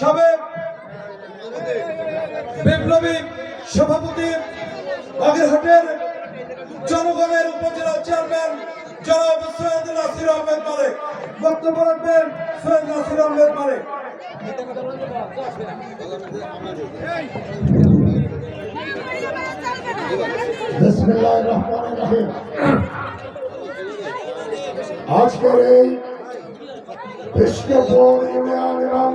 সাবেক বিপ্লবী সভাপতি বাগেরহাটের জনগণের উপজেলা চেয়ারম্যান জনাব সৈয়দ নাসির আহমেদ মালিক। বক্তব্য রাখবেন সৈয়দ নাসির আহমেদ মালিক। আজকের এই বিষ্ণুপুর ইউনিয়ন এবং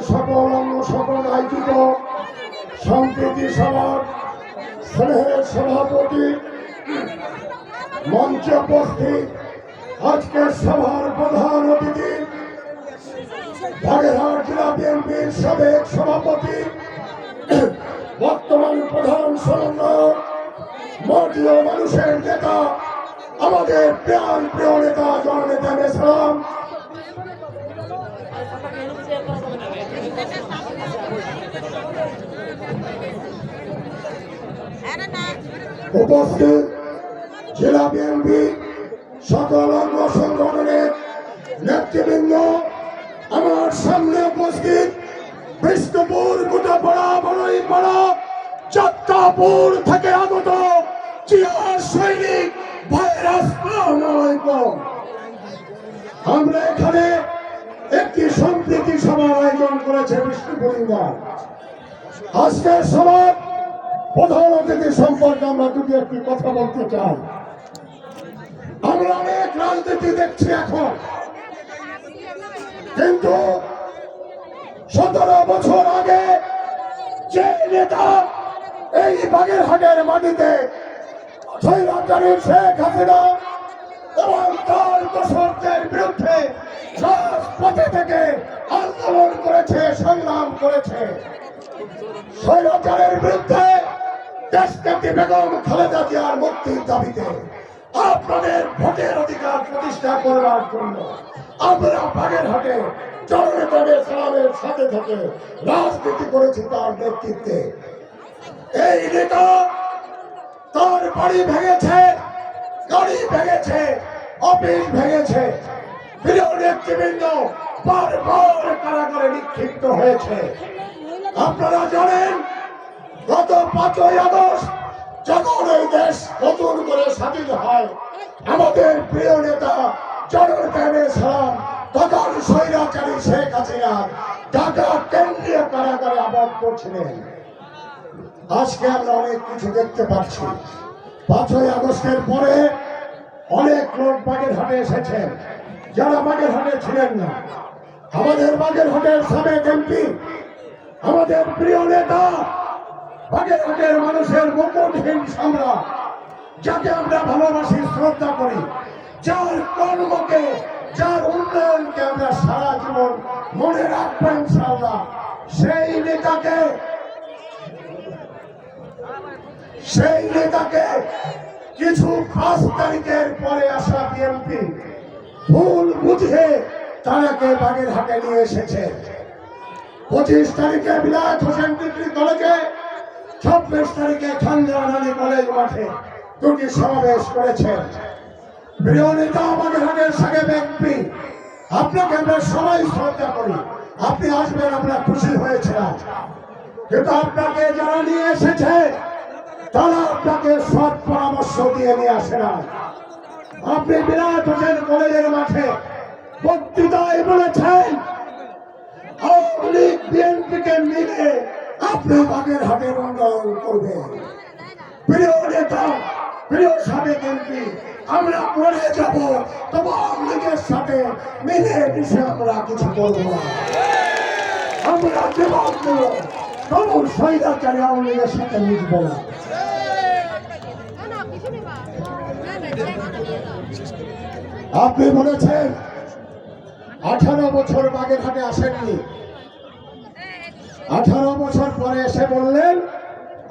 সভাপতি আজকের সভার প্রধান অতিথি, বাগেরহাট জেলা সভাপতি, বর্তমান প্রধান সমন্বয়ক মাটিও মানুষের নেতা, আমাদের প্রাণ প্রিয় নেতা, জননেতা মেসরাম উপস্থিত জেলা বিএনপি সকল অঙ্গ সংগঠনের নেতৃবৃন্দ, আমার সামনে উপস্থিত বিষ্ণুপুর গোটাপাড়া বড়ই পাড়া চাত্তাপুর থেকে আগত চিয়ার সৈনিক আলাইকুম আমরা এখানে একটি সম্প্রীতি সভার আয়োজন করেছে বিষ্ণুপুর ইউনিয়ন আজকের সভার প্রধান অতিথি সম্পর্কে আমরা দুটি একটি কথা বলতে চাই। আমরা অনেক রাজনীতি দেখছি এখন। কিন্তু সতেরো বছর আগে যে নেতা এই বাগেরহাটের মাটিতে শেখ হাসিনা এবং তার দোষরদের বিরুদ্ধে রাজপথে থেকে আন্দোলন করেছে, সংগ্রাম করেছে। স্বৈরাচারের বিরুদ্ধে দেশনেত্রী বেগম খালেদা জিয়ার মুক্তির দাবিতে আপনাদের ভোটের অধিকার প্রতিষ্ঠা করবার জন্য আমরা বাগেরহাটে জননেতা সালামের সাথে থেকে রাজনীতি করেছি তার নেতৃত্বে। এই নেতা তার বাড়ি ভেঙেছে, গাড়ি ভেঙেছে, অফিস ভেঙেছে। প্রিয় নেতৃবৃন্দ কারাগারে নিক্ষিপ্ত হয়েছে। আপনারা জানেন, গত পাঁচই আগস্ট যখন এই দেশ নতুন করে স্বাধীন হয়, আমাদের প্রিয় নেতা জনতানের সালাম, তখন স্বৈরাচারী শেখ হাসিনা ঢাকা কেন্দ্রীয় কারাগারে আবদ্ধ ছিলেন। আজকে আমরা অনেক কিছু দেখতে পাচ্ছি। পাঁচই আগস্টের পরে অনেক লোক বাগেরহাটে এসেছেন। যারা বাগেরহাটে ছিলেন না, আমাদের বাগেরহাটের সাবেক এমপি, আমাদের প্রিয় নেতা বাগেরহাটের মানুষের মুকুটহীন সম্রাট, যাকে আমরা ভালোবাসি, শ্রদ্ধা করি, যার কর্মকে, যার উন্নয়নকে আমরা সারা জীবন মনে রাখব ইনশাআল্লাহ। সেই নেতাকে সেই নেতাকে কিছু পাঁচ তারিখের পরে আসা বিএনপি। ভুল বুঝে তারাকে বাগেরহাটে নিয়ে এসেছে। পঁচিশ তারিখে বিলায়ত হোসেন ডিগ্রি কলেজে, ছাব্বিশ তারিখে আলী কলেজ মাঠে দুটি সমাবেশ এমপি আপনাকে আমরা সবাই আপনি আমরা খুশি আপনাকে নিয়ে এসেছে, তারা আপনাকে সৎ পরামর্শ দিয়ে নিয়ে না। আপনি বিরাট হোসেন কলেজের মাঠে বক্তৃতায় বলেছেন, আওয়ামী লীগ বিএনপিকে মিলে আপনি বাগের উন্নয়ন করবেন প্রিয় নেতা, প্রিয় সাবেক এমপি, আমরা যাব লীগের সাথে মিলে মিশে আমরা কিছু করব না। আমরা জবাব দেব তবু সৈরাচারী আওয়ামী লীগের সাথে মিশবো না। আপনি বলেছেন, আঠারো বছর বাগেরহাটে আসেননি। আঠারো বছর পরে এসে বললেন,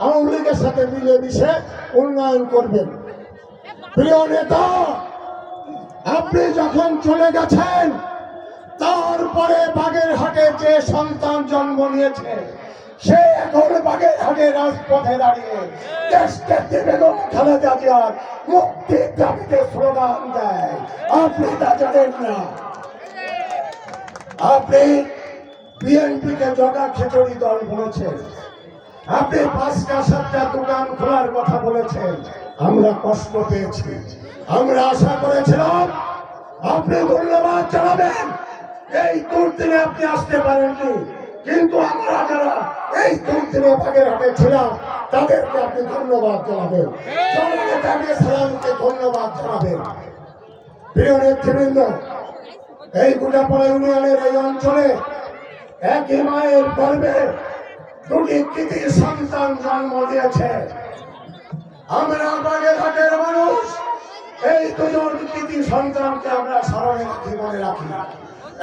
আওয়ামী লীগের সাথে মিলেমিশে উন্নয়ন করবেন। প্রিয় নেতা, আপনি যখন চলে গেছেন, তারপরে বাগেরহাটে যে সন্তান জন্ম নিয়েছে, সে এখন বাগেরহাটে রাজপথে দাঁড়িয়ে দেশকে বেগম খালেদা জিয়ার মুক্তির দাবিতে স্লোগান দেয়। আপনি তা জানেন না। আপনি বিএনপিকে জগা খিচুড়ি দল বলেছেন। আপনি পাঁচটা, সাতটা দোকান খোলার কথা বলেছেন। আমরা কষ্ট পেয়েছি। আমরা আশা করেছিলাম, আপনি ধন্যবাদ জানাবেন। এই দুর্দিনে আপনি আসতে পারেননি। কিন্তু আমরা যারা এই বাগের হাটে ছিলাম, তাদেরকে আপনি ধন্যবাদ জানাবেন। জননেতাকে সালামকে ধন্যবাদ জানাবেন। প্রিয় নেতৃবৃন্দ, এই গোটাপাড়া ইউনিয়নের এই অঞ্চলে একই মায়ের গর্বে দুটি কৃতি সন্তান জন্ম দিয়েছে। আমরা বাগেরহাটের মানুষ, এই দুজন কৃতি সন্তানকে আমরা স্মরণে মনে রাখি।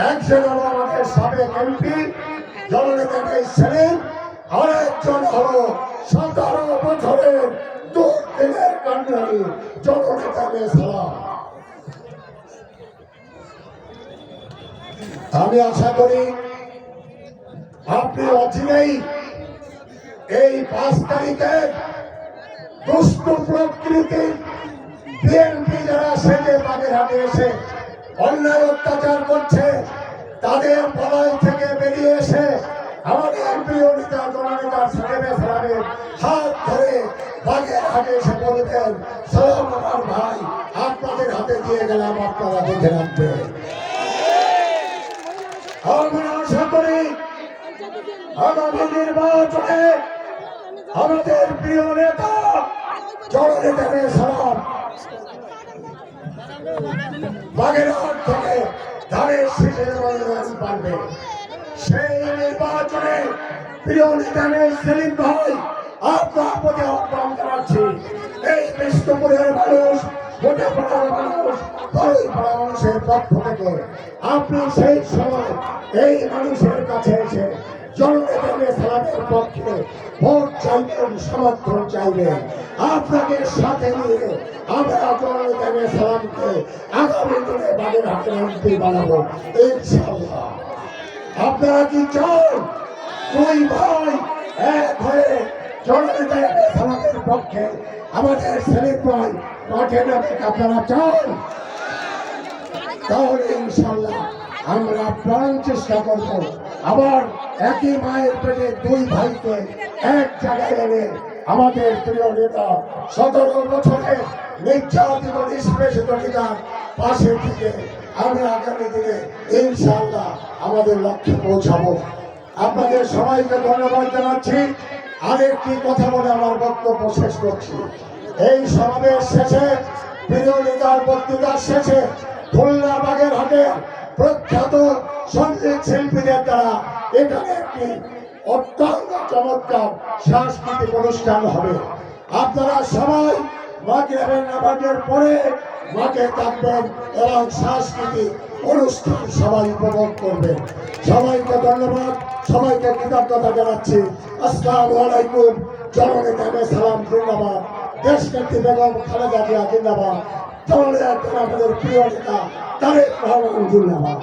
একজন আমাদের সাবেক এমপি জননেতা ছিলেন আর একজন সতেরো বছরের দু দিনের কান্ডারি জননেতা সালাম। আমি আশা করি আপনি অচিরেই এই পাঁচ তারিখে দুষ্ট প্রকৃতি বিএনপি যারা সেজে হাতে এসে অন্যায় অত্যাচার করছে তাদের পলায় থেকে বেরিয়ে এসে আমাদের প্রিয় নেতা জননেতার সাহেবে সালামের হাত ধরে বাগের হাতে এসে বলতেন সালাম আমার ভাই, আপনাদের হাতে দিয়ে গেলাম, আপনারা দেখে রাখবেন আমরা আমাদের প্রিয় নেতা, জননেতাকে সালাম। বাগেরহাট থেকে প্রিয় নেতা সেলিম ভাই আপনার প্রতি আহ্বান জানাচ্ছি এই বিষ্ণুপুরের মানুষ, গোটা পাড়ার মানুষ বড়ই পাড়া মানুষের পক্ষ থেকে আপনি সেই সময় এই মানুষের কাছে এসে জননেতাকে সালামের পক্ষে ভোট চাইবেন, সমর্থন চাইবেন। আপনাকে সাথে নিয়ে আমরা আগামী দিনে বাগের হাতে বানাবো। আপনারা কি চান? দুই ভাই এক হয়ে জননেতা সালামের পক্ষে আমাদের সেলিম ভাই মাঠে নামে আপনারা চান। তাহলে ইনশাল্লাহ আমরা প্রাণ চেষ্টা করব। আবার একই মায়ের পেটে দুই ভাইকে এক জায়গায় এনে আমাদের প্রিয় নেতা সতেরো বছরে নির্যাতিত নিষ্পেষিত নেতার পাশে থেকে আমরা আগামী দিনে ইনশাল্লাহ আমাদের লক্ষ্যে পৌঁছাবো। আপনাদের সবাইকে ধন্যবাদ জানাচ্ছি। আরেকটি কথা বলে আমার বক্তব্য শেষ করছি। এই সমাবেশ শেষে প্রিয় নেতার বক্তৃতার শেষে খুলনা বাগের হাটে প্রখ্যাত সংগীত শিল্পীদের দ্বারা এখানে একটি অত্যন্ত চমৎকার সাংস্কৃতিক অনুষ্ঠান হবে। আপনারা সবাই মাগরিবের নামাজের পরে মাঠে থাকবেন এবং সাংস্কৃতিক অনুষ্ঠান সবাই উপভোগ করবেন সবাইকে ধন্যবাদ, সবাইকে কৃতজ্ঞতা জানাচ্ছি। আসসালামু আলাইকুম জননেতা সালাম জিন্দাবাদ দেশ নেত্রী বেগম খালেদা জিয়া, জিন্দাবাদ। জননেতা আমাদের প্রিয় নেতা তারেক রহমান, জিন্দাবাদ।